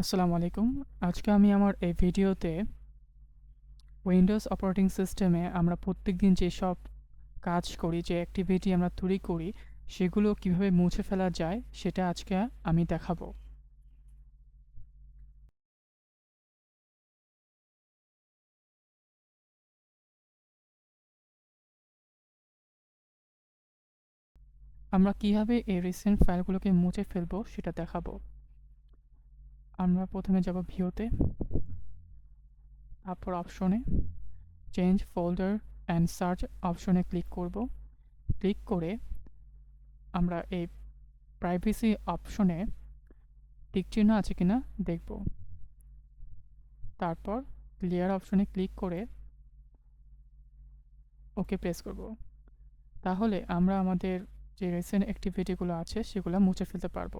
আসসালামু আলাইকুম। আজকে আমি আমার এই ভিডিওতে উইন্ডোজ অপারেটিং সিস্টেমে আমরা প্রত্যেকদিন যেসব কাজ করি, যে অ্যাক্টিভিটি আমরা তৈরি করি, সেগুলো কীভাবে মুছে ফেলা যায়, সেটা আজকে আমি দেখাবো। আমরা কীভাবে এই রিসেন্ট ফাইলগুলোকে মুছে ফেলব, সেটা দেখাবো। আমরা প্রথমে যাব ভিওতে তারপর অপশনে চেঞ্জ ফোল্ডার অ্যান্ড সার্চ অপশনে ক্লিক করব। ক্লিক করে আমরা এই প্রাইভেসি অপশনে টিক চিহ্ন আছে কিনা দেখব। তারপর ক্লিয়ার অপশনে ক্লিক করে ওকে প্রেস করব। তাহলে আমরা আমাদের যে রিসেন্ট অ্যাক্টিভিটিগুলো আছে সেগুলো মুছে ফেলতে পারব।